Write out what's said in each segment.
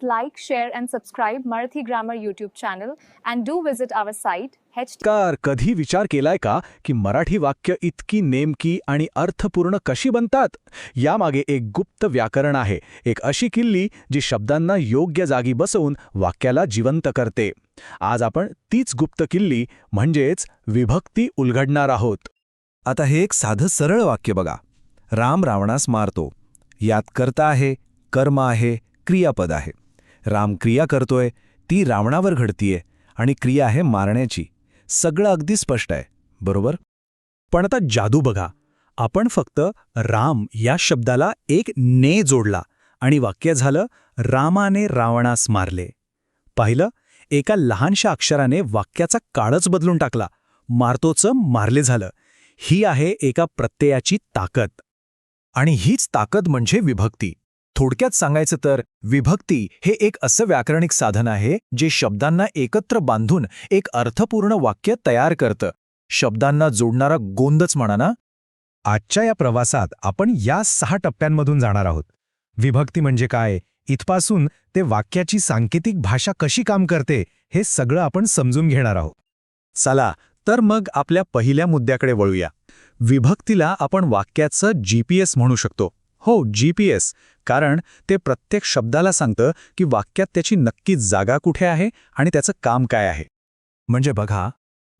Please like, share, and subscribe Marathi Grammar YouTube channel and do visit our site car कधी विचार केलाय का की मराठी वाक्य इतकी नेमकी आणि अर्थपूर्ण कशी बनतात? यामागे एक गुप्त व्याकरण आहे एक अशी किल्ली जी शब्दांना योग्य जागी बसवून वाक्याला जिवंत करते. आज आपण तीच गुप्त किल्ली म्हणजेच विभक्ती उलगडणार आहोत. आता हे एक साधं सरळ वाक्य बघा. राम रावणास मारतो. यात कर्ता आहे कर्म आहे क्रियापद आहे. राम क्रिया करतोय ती रावणावर घडतीये आणि क्रिया आहे मारण्याची. सगळं अगदी स्पष्ट आहे बरोबर? पण आता जादू बघा. आपण फक्त राम या शब्दाला एक ने जोडला आणि वाक्य झालं रामाने रावणास मारले. पाहिलं? एका लहानशा अक्षराने वाक्याचा काळच बदलून टाकला. मारतोचं मारले झालं. ही आहे एका प्रत्ययाची ताकद. आणि हीच ताकद म्हणजे विभक्ती. थोडक्यात सांगायचं तर विभक्ती हे एक असं व्याकरणिक साधन आहे जे शब्दांना एकत्र बांधून एक अर्थपूर्ण वाक्य तयार करतं. शब्दांना जोडणारा गोंदच म्हणा ना? आजच्या या प्रवासात आपण या सहा टप्प्यांमधून जाणार आहोत. विभक्ती म्हणजे काय? इथपासून ते वाक्याची सांकेतिक भाषा कशी काम करते हे सगळं आपण समजून घेणार आहोत. चला तर मग आपल्या पहिल्या मुद्द्याकडे वळूया. विभक्तीला आपण वाक्याचं जीपीएस म्हणू शकतो. हो जीपीएस कारण ते प्रत्येक शब्दाला सांगतं की वाक्यात त्याची नक्की जागा कुठे आहे आणि त्याचं काम काय आहे. म्हणजे बघा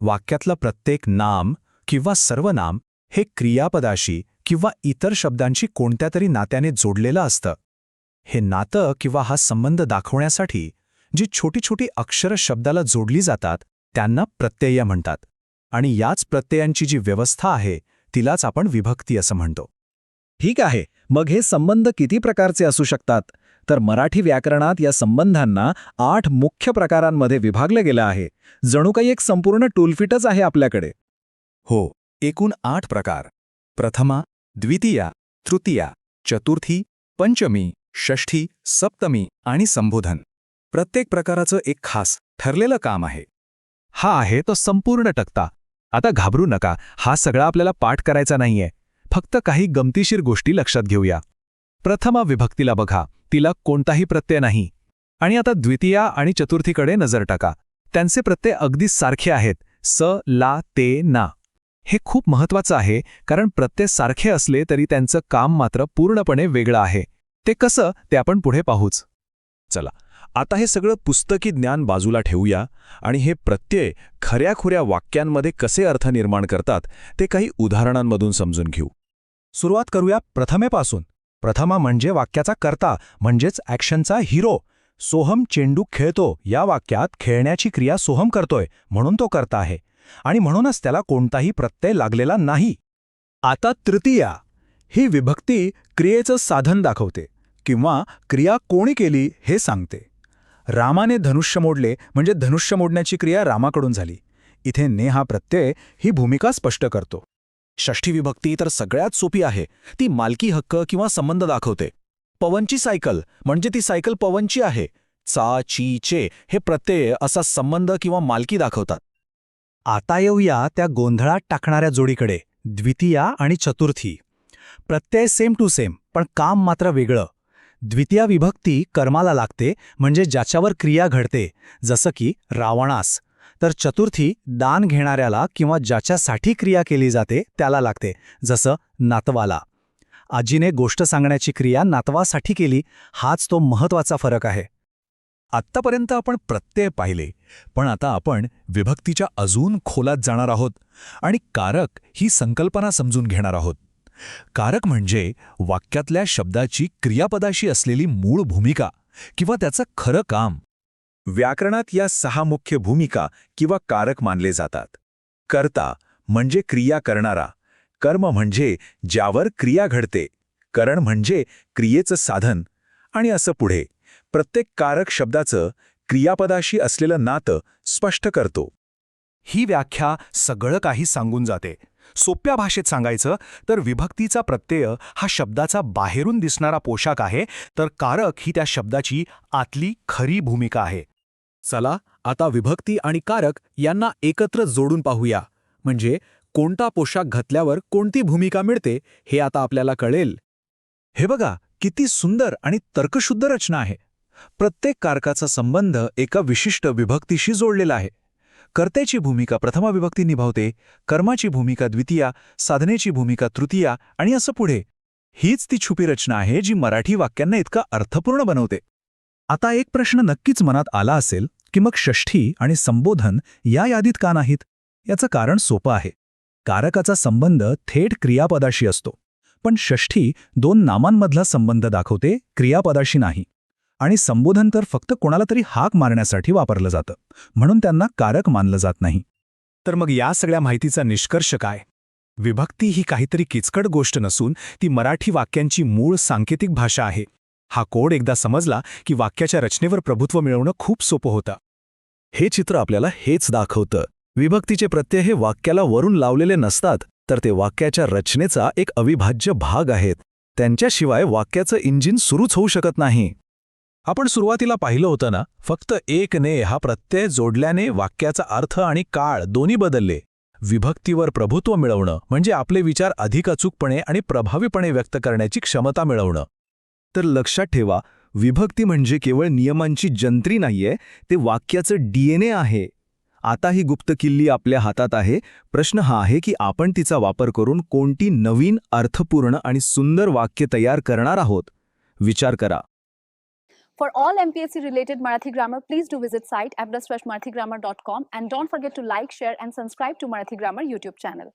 वाक्यातलं प्रत्येक नाम किंवा सर्वनाम हे क्रियापदाशी किंवा इतर शब्दांशी कोणत्या तरी नात्याने जोडलेलं असतं. हे नातं किंवा हा संबंध दाखवण्यासाठी जी छोटी छोटी अक्षर शब्दाला जोडली जातात त्यांना प्रत्यय म्हणतात. आणि याच प्रत्ययांची जी व्यवस्था आहे तिलाच आपण विभक्ती असं म्हणतो. ठीक आहे मग हे संबंध किती प्रकारचे असू शकतात? तर मराठी व्याकरणात या संबंधांना आठ मुख्य प्रकारांमध्ये विभागलं गेलं आहे. जणू काही एक संपूर्ण टूलफिटच आहे आपल्याकडे. हो एकूण आठ प्रकार. प्रथमा द्वितीया तृतीया चतुर्थी पंचमी षष्ठी सप्तमी आणि संबोधन. प्रत्येक प्रकाराचं एक खास ठरलेलं काम आहे. हा आहे तो संपूर्ण टक्ता. आता घाबरू नका हा सगळा आपल्याला पाठ करायचा नाहीये. फक्त काही गमतीशीर गोष्टी लक्षात घेऊया. प्रथमा विभक्तीला बघा. तिला कोणताही प्रत्यय नाही. आणि आता द्वितीया आणि चतुर्थीकडे नजर टाका. त्यांचे प्रत्यय अगदी सारखे आहेत. स ला ते ना. हे खूप महत्वाचं आहे कारण प्रत्यय सारखे असले तरी त्यांचं काम मात्र पूर्णपणे वेगळं आहे. ते कसं ते आपण पुढे पाहूच. चला. आता हे सगळं पुस्तकी ज्ञान बाजूला ठेवूया आणि हे प्रत्यय खऱ्याखुऱ्या वाक्यांमध्ये कसे अर्थ निर्माण करतात ते काही उदाहरणांमधून समजून घेऊ. सुरुवात करूया प्रथमेपासून. प्रथमा म्हणजे वाक्याचा कर्ता म्हणजेच ॲक्शनचा हिरो. सोहम चेंडू खेळतो या वाक्यात खेळण्याची क्रिया सोहम करतोय म्हणून तो करता आहे. आणि म्हणूनच त्याला कोणताही प्रत्यय लागलेला नाही. आता तृतीया. ही विभक्ती क्रियेचं साधन दाखवते किंवा क्रिया कोणी केली हे सांगते. रामाने धनुष्य मोडले म्हणजे धनुष्य मोडण्याची क्रिया रामाकडून झाली. इथे ने हा प्रत्यय ही भूमिका स्पष्ट करतो. षष्ठी विभक्ती तर सगळ्यात सोपी आहे. ती मालकी हक्क किंवा संबंध दाखवते. पवनची सायकल म्हणजे ती सायकल पवनची आहे. चा ची चे हे प्रत्यय असा संबंध किंवा मालकी दाखवतात. आता येऊया त्या गोंधळात टाकणाऱ्या जोडीकडे द्वितीया आणि चतुर्थी. प्रत्यय सेम टू सेम पण काम मात्र वेगळं. द्वितीया विभक्ती कर्माला लागते म्हणजे ज्याच्यावर क्रिया घडते जसं की रावणास. तर चतुर्थी दान घेणाऱ्याला किंवा ज्याच्यासाठी क्रिया केली जाते त्याला लागते. जसं नातवाला. आजीने गोष्ट सांगण्याची क्रिया नातवासाठी केली हाच तो महत्त्वाचा फरक आहे. आत्तापर्यंत आपण प्रत्यय पाहिले पण आता आपण विभक्तीच्या अजून खोलात जाणार आहोत आणि कारक ही संकल्पना समजून घेणार आहोत. कारक म्हणजे वाक्यातल्या शब्दाची क्रियापदाशी असलेली मूळ भूमिका किंवा त्याचं खरं काम. व्याकरणात या सहा मुख्य भूमिका किंवा कारक मानले जातात. कर्ता म्हणजे क्रिया करणारा कर्म म्हणजे ज्यावर क्रिया घडते करण म्हणजे क्रियेचं साधन आणि असं पुढे. प्रत्येक कारक शब्दाचं क्रियापदाशी असलेलं नातं स्पष्ट करतो. ही व्याख्या सगळं काही सांगून जाते. सोप्या भाषेत सांगायचं तर विभक्तीचा प्रत्यय हा शब्दाचा बाहेरून दिसणारा पोशाख आहे तर कारक ही त्या शब्दाची आतली खरी भूमिका आहे. चला आता विभक्ती आणि कारक यांना एकत्र जोडून पाहूया. म्हणजे कोणता पोशाख घातल्यावर कोणती भूमिका मिळते हे आता आपल्याला कळेल. हे बघा किती सुंदर आणि तर्कशुद्ध रचना आहे. प्रत्येक कारकाचा संबंध एका विशिष्ट विभक्तीशी जोडलेला आहे. कर्त्याची भूमिका प्रथमा विभक्ती निभावते कर्माची भूमिका द्वितीया साधनेची भूमिका तृतीया आणि असं पुढे. हीच ती छुपी रचना आहे जी मराठी वाक्यांना इतका अर्थपूर्ण बनवते. आता एक प्रश्न नक्कीच मनात आला असेल की मग षष्ठी आणि संबोधन या यादीत का नाहीत? याचं कारण सोपं आहे. कारकाचा संबंध थेट क्रियापदाशी असतो. पण षष्ठी दोन नामांमधला संबंध दाखवते क्रियापदाशी नाही. आणि संबोधन तर फक्त कोणाला तरी हाक मारण्यासाठी वापरलं जातं. म्हणून त्यांना कारक मानलं जात नाही. तर मग या सगळ्या माहितीचा निष्कर्ष काय? विभक्ती ही काहीतरी किचकट गोष्ट नसून ती मराठी वाक्यांची मूळ सांकेतिक भाषा आहे. हा कोड एकदा समजला की वाक्याच्या रचनेवर प्रभुत्व मिळवणं खूप सोपं होतं. हे चित्र आपल्याला हेच दाखवतं. विभक्तीचे प्रत्यय हे वाक्याला वरून लावलेले नसतात तर ते वाक्याच्या रचनेचा एक अविभाज्य भाग आहेत. त्यांच्याशिवाय वाक्याचं इंजिन सुरूच होऊ शकत नाही. आपण सुरुवातीला पाहिलं होतं ना फक्त एक ने हा प्रत्यय जोडल्याने वाक्याचा अर्थ आणि काळ दोन्ही बदलले. विभक्तीवर प्रभुत्व मिळवणं म्हणजे आपले विचार अधिक अचूकपणे आणि प्रभावीपणे व्यक्त करण्याची क्षमता मिळवणं. तर लक्षात ठेवा विभक्ती म्हणजे केवळ नियमांची जंत्री नाहीये ते वाक्याचं डीएनए आहे. आता ही गुप्त किल्ली आपल्या हातात आहे. प्रश्न हा आहे की आपण तिचा वापर करून कोणती नवीन अर्थपूर्ण आणि सुंदर वाक्य तयार करणार आहोत? विचार करा. For all MPSC related Marathi grammar please do visit site at the swash Marathi grammar dot com and don't forget to like share and subscribe to Marathi grammar YouTube channel